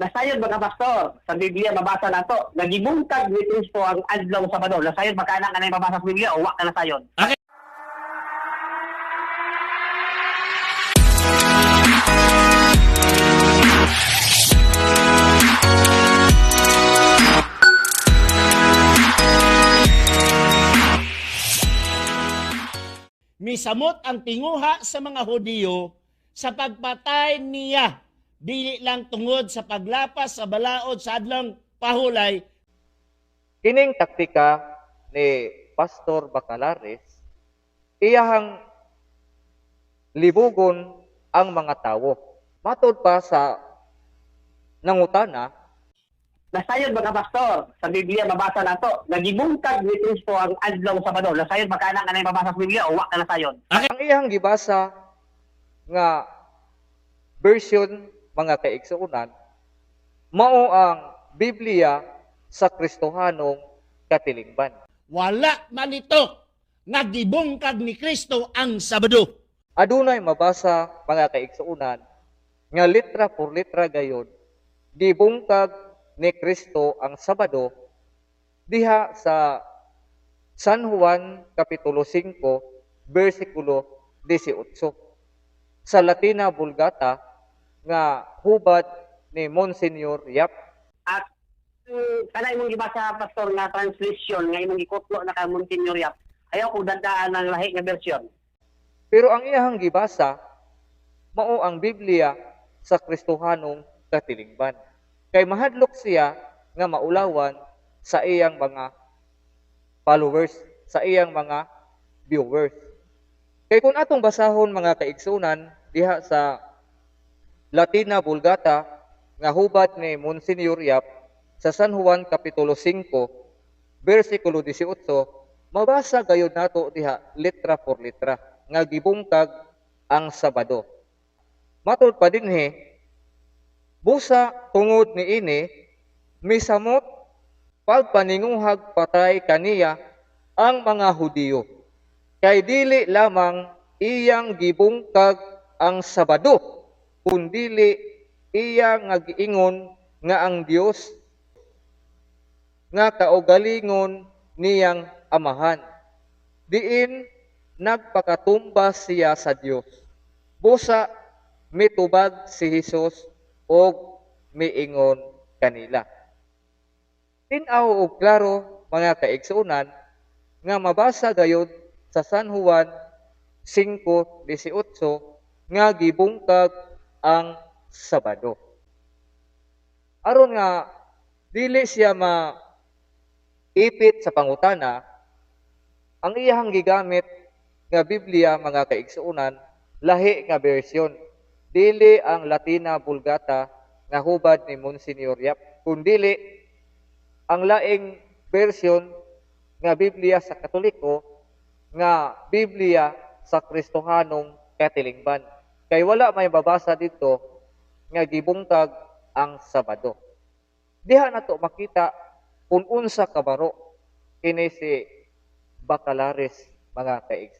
Nasayod mga pastor, sa Biblia mabasa na to, nagibungkag ni Kristo ang adlaw sa Sabado. Nasayod magkana ka na mabasa sa Biblia o wa ka nasayod. misamot ang tinguha sa mga Hudiyo sa pagpatay niya dili lang tungod sa paglapas sa balaod sa adlang pahulay Kining taktika ni Pastor Bacalares, iyahang libugon ang mga tao. Matod pa sa nangutana, Nasayod mga pastor, sa Biblia mabasa na to, nagibungkag ni Kristo ang adlaw sa Sabado. Nasayod magkana ka na yung mabasa sa Biblia o wa ka nasayod. ang iyahang gibasa nga version mga kaigsuunan, mao ang Biblia sa Kristohanong katilingban. wala manito nga gibungkag ni Kristo ang Sabado adunay mabasa mga kaigsuunan nga litra por litra gayon gibungkag ni Kristo ang Sabado diha sa San Juan kapitulo 5 bersikulo 18 sa Latina Vulgata nga hubad ni Monsignor Yap At um, kana imong gibasa pastor nga translation nga imong gikutlo na ka Monsignor Yap. Ayaw ko dadaan ng lahi nga version. pero ang iyahang gibasa mao ang Biblia sa Kristohanong katilingban kay mahadlok siya nga maulawan sa iyang mga followers, sa iyang mga viewers. Kay kung atong basahon mga kaigsunan diha sa Latina Vulgata nga hubad ni Monsignor Yap sa San Juan kapitulo 5 bersikulo 18 mabasa gayud nato diha litra por litra nga gibungkag ang Sabado. Matod pa dinhi busa tungod ni ini misamot pagpaninguhag patay kaniya ang mga Hudiyo. Kay dili lamang iyang gibungkag ang Sabado, kundili iya nga giingon nga ang Dios nga kaugalingon niyang amahan. Diin nagpakatumba siya sa Dios. Busa mitubag si Hesus og miingon kanila. Tinaw og klaro mga kaigsunan nga mabasa gayud sa San Juan 5:18 nga gibungkag ang Sabado. Aron nga dili siya ma ipit sa pangutana ang iyahang gigamit nga Biblia mga kaigsuunan lahi nga bersyon dili ang Latina Vulgata nga hubad ni Monsignor Yap kundili ang laing bersyon nga Biblia sa Katoliko nga Biblia sa Kristohanong katilingban kay wala may babasa dito nga gibungkag ang Sabado. Diha nato makita kung unsa kabaro kini si Bacalares mga kaigsunan